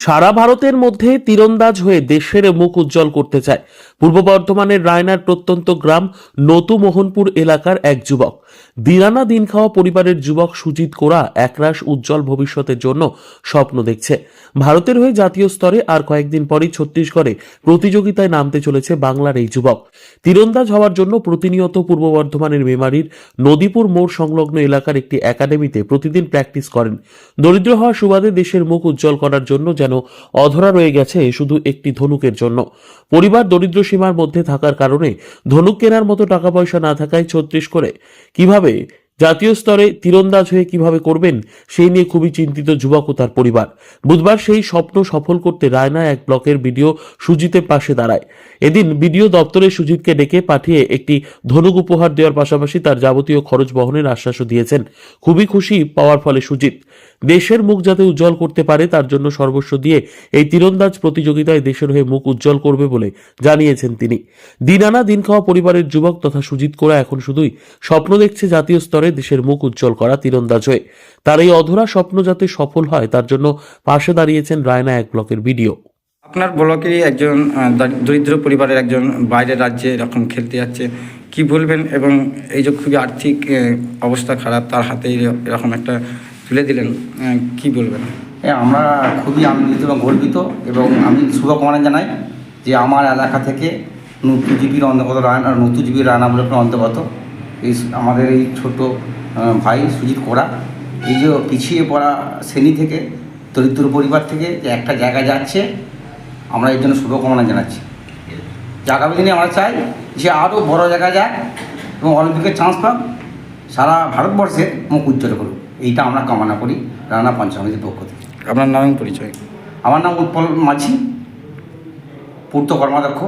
সারা ভারতের মধ্যে তীরন্দাজ হয়ে দেশের মুখ উজ্জ্বল করতে চায়। পূর্ব বর্ধমানের রায়নার প্রত্যন্ত গ্রাম নতু মোহনপুর এলাকার এক যুবক। দিনানা দিন খাওয়া পরিবারের যুবক সুজিত কোরা একরাশ উজ্জ্বল ভবিষ্যতের জন্য স্বপ্ন দেখছে। ভারতের হয়ে জাতীয় স্তরে আর কয়েকদিন পরেই ছত্তিশগড়ে প্রতিযোগিতায় নামতে চলেছে বাংলার এই যুবক। তীরন্দাজ হওয়ার জন্য প্রতিনিয়ত পূর্ব বর্ধমানের মেমারির নদীপুর মোড় সংলগ্ন এলাকার একটি একাডেমিতে প্রতিদিন প্র্যাকটিস করেন। দরিদ্র হওয়ার সুবাদে দেশের মুখ উজ্জ্বল করার জন্য যেন অধরা রয়ে গেছে শুধু একটি ধনুকের জন্য। পরিবার দরিদ্র সীমার মধ্যে থাকার কারণে ধনুক কেনার মতো টাকা পয়সা না থাকায় ছত্রিশ করে। কীভাবে জাতীয় স্তরে তীরন্দাজ হয়ে কীভাবে করবেন, সেই নিয়ে খুবই চিন্তিত যুবক ও তার পরিবার। বুধবার সেই স্বপ্ন সফল করতে রায়না এক ব্লকের ভিডিও সুজিতের পাশে দাঁড়ায়। এদিন বিডিও দপ্তরে সুজিতকে ডেকে পাঠিয়ে একটি ধনুক উপহার দেওয়ার পাশাপাশি তার যাবতীয় খরচ বহনের আশ্বাসও দিয়েছেন। খুবই খুশি পাওয়ার ফলে সুজিত। দেশের মুখ যাতে উজ্জ্বল করতে পারে, তার জন্য সর্বস্ব দিয়ে এই তীরন্দাজ প্রতিযোগিতায় দেশের হয়ে মুখ উজ্জ্বল করবে বলে জানিয়েছেন তিনি। দিন আনা দিন খাওয়া পরিবারের যুবক তথা সুজিত কোরা এখন শুধুই স্বপ্ন দেখছে জাতীয় স্তরে দেশের মুখ উজ্জ্বল করা তীরন্দাজ হয়ে তার এই অধরা স্বপ্ন যাতে সফল হয় তার জন্য পাশে দাঁড়িয়েছেন রায়না এক ব্লকের ভিডিও আপনার ব্লকেরই একজন দরিদ্র পরিবারের একজন বাইরের রাজ্যে এরকম খেলতে যাচ্ছে কি বলবেন? এবং এই যে খুবই আর্থিক অবস্থা খারাপ তার হাতে এরকম একটা তুলে দিলেন কি বলবেন? এ আমরা খুবই আনন্দিত এবং গর্বিত এবং আমি শুভকামনা জানাই যে আমার এলাকা থেকে নতু জীবীর অন্তর্গত রায়না নতু জীবীর রায়না ব্লকের অন্তর্গত এই আমাদের এই ছোট ভাই সুজিত কোরা এই যে পিছিয়ে পড়া শ্রেণি থেকে দরিদ্র পরিবার থেকে যে একটা জায়গা যাচ্ছে আমরা এর জন্য শুভকামনা জানাচ্ছি। যে আগামী দিনে আমরা চাই যে আরও বড় জায়গা যাক এবং অলিম্পিকের চান্স পাক সারা ভারতবর্ষে মুখ উজ্জ্বল করুক। এইটা আমরা কামনা করি রানা পঞ্চায়েতের পক্ষ থেকে। আপনার নাম পরিচয়? আমার নাম উৎপল মাঝি পূর্ত কর্মাধ্যক্ষ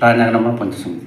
রায়নগর নম্বর পঞ্চায়েত সমিতি।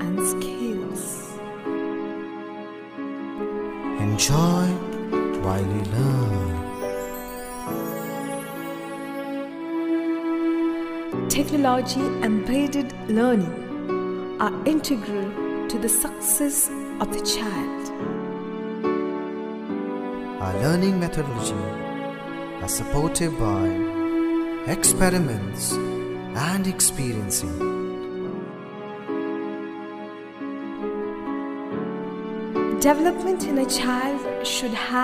and skills. Enjoy while you learn. Technology embedded learning are integral to the success of the child. Our learning methodology are supported by experiments and experiencing. Development in a child should have